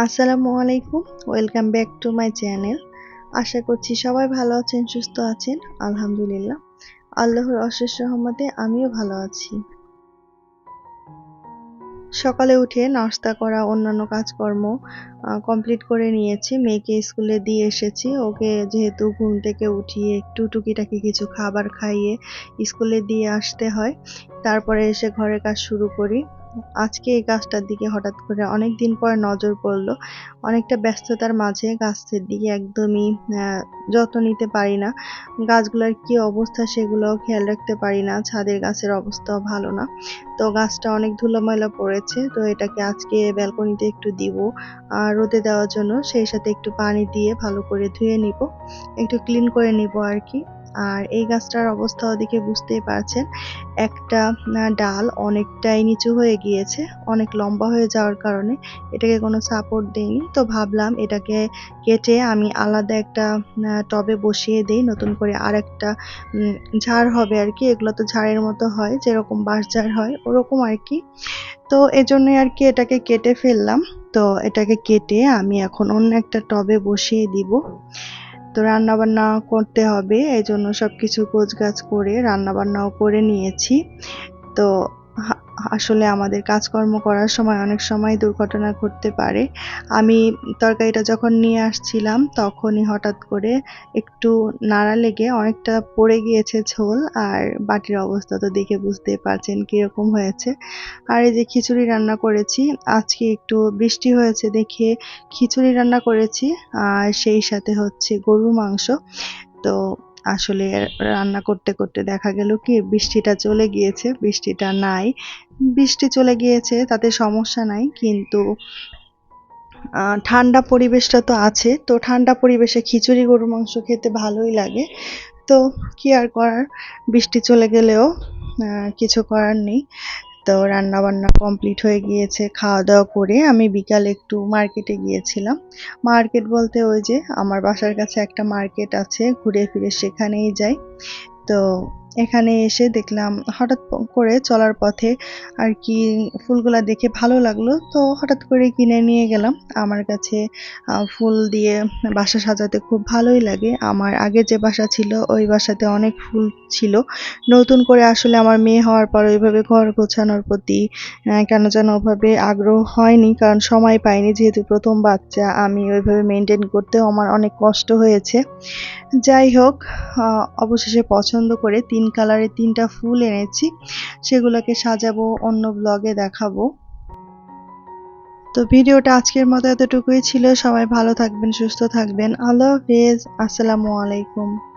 আসসালামু আলাইকুম, welcome back to my channel. আশা করছি সবাই ভালো আছেন, সুস্থ আছেন, আলহামদুলিল্লাহ। আল্লাহর অশেষ রহমতে আমিও ভালো আছি। সকালে উঠে নাস্তা করা, অন্যান্য কাজকর্ম কমপ্লিট করে নিয়েছি। মেয়েকে স্কুলে দিয়ে এসেছি। ওকে যেহেতু ঘুম থেকে উঠিয়ে একটু টুকিটাকি কিছু খাবার খাইয়ে স্কুলে দিয়ে আসতে হয়, তারপরে এসে ঘরের কাজ শুরু করি। আজকে এই গাছটার দিকে হঠাৎ করে অনেক দিন পর নজর পড়ল। অনেকটা ব্যস্ততার মাঝে গাছের দিকে একদমই যত্ন নিতে পারি না। গাছগুলোর কি অবস্থা সেগুলোও খেয়াল রাখতে পারি না। ছাদের গাছের অবস্থাও ভালো না। তো গাছটা অনেক ধুলোময়লা পড়েছে, তো এটাকে আজকে ব্যালকনিতে একটু দিব, আর রোদে দেওয়ার জন্য সেই সাথে একটু পানি দিয়ে ভালো করে ধুয়ে নিব। একটু ক্লিন করে নিব আর কি। আর এই গাছটার অবস্থা ওদিকে বুঝতেই পারছেন। একটা ডাল অনেকটাই নিচু হয়ে গিয়েছে, অনেক লম্বা হয়ে যাওয়ার কারণে এটাকে কোনো সাপোর্ট দেয়নি। তো ভাবলাম এটাকে কেটে আমি আলাদা একটা টবে বসিয়ে দিই, নতুন করে আর একটা ঝাড় হবে আর কি। এগুলো তো ঝাড়ের মতো হয়, যেরকম বাঁশ ঝাড় হয়, ওরকম আর কি। তো এই এজন্যই আর কি এটাকে কেটে ফেললাম। তো এটাকে কেটে আমি এখন অন্য একটা টবে বসিয়ে দিব। তো রান্না বান্না করতে হবে এই জন্য সব কিছু গোছগাছ করে রান্না বান্নাও করে নিয়েছি। তো আসলে আমাদের কাজকর্ম করার সময় অনেক সময় দুর্ঘটনা ঘটতে পারে। আমি তরকারিটা যখন নিয়ে আসছিলাম, তখনই হঠাৎ করে একটু নাড়া লেগে অনেকটা পড়ে গিয়েছে ঝোল আর বাটির অবস্থা তো দেখে বুঝতে পারছেন কীরকম হয়েছে। আর এই যে খিচুড়ি রান্না করেছি, আজকে একটু বৃষ্টি হয়েছে দেখে খিচুড়ি রান্না করেছি, আর সেই সাথে হচ্ছে গরুর মাংস। তো আসলে রান্না করতে করতে দেখা গেল কি বৃষ্টিটা চলে গিয়েছে, বৃষ্টিটা নাই। বৃষ্টি চলে গিয়েছে, তাতে সমস্যা নাই, কিন্তু ঠান্ডা পরিবেশটা তো আছে। তো ঠান্ডা পরিবেশে খিচুড়ি গরুর মাংস খেতে ভালোই লাগে। তো কি আর করার? বৃষ্টি চলে গেলেও কিছু করার নেই। তো রান্না বান্না কমপ্লিট হয়ে গিয়েছে। খাওয়া দাওয়া করে আমি বিকালে একটু মার্কেটে গিয়েছিলাম। মার্কেট বলতে ওই যে আমার বাসার কাছে একটা মার্কেট আছে, ঘুরে ফিরে সেখানেই যাই। তো এখানে এসে দেখলাম হঠাৎ করে চলার পথে আর কি ফুলগুলা দেখে ভালো লাগল। তো হঠাৎ করে কিনে নিয়ে গেলাম। আমার কাছে ফুল দিয়ে বাসা সাজাতে খুব ভালোই লাগে। আমার আগে যে বাসা ছিল, ওই বাসাতে অনেক ফুল ছিল। নতুন করে আসলে আমার মেয়ে হওয়ার পর ওইভাবে ঘর গোছানোর প্রতি কেন যেন ওভাবে আগ্রহ হয়নি, কারণ সময় পাইনি। যেহেতু প্রথম বাচ্চা, আমি ওইভাবে মেনটেন করতেও আমার অনেক কষ্ট হয়েছে। যাই হোক অবশেষে পছন্দ করে তিন কালারের তিনটা ফুল এনেছি। সেগুলোকে সাজাবো, অন্য ব্লগে দেখাবো। তো ভিডিওটা আজকের মতো এতটুকুই ছিল। সবাই ভালো থাকবেন, সুস্থ থাকবেন। আল্লাহ হাফেজ। আসসালামু আলাইকুম।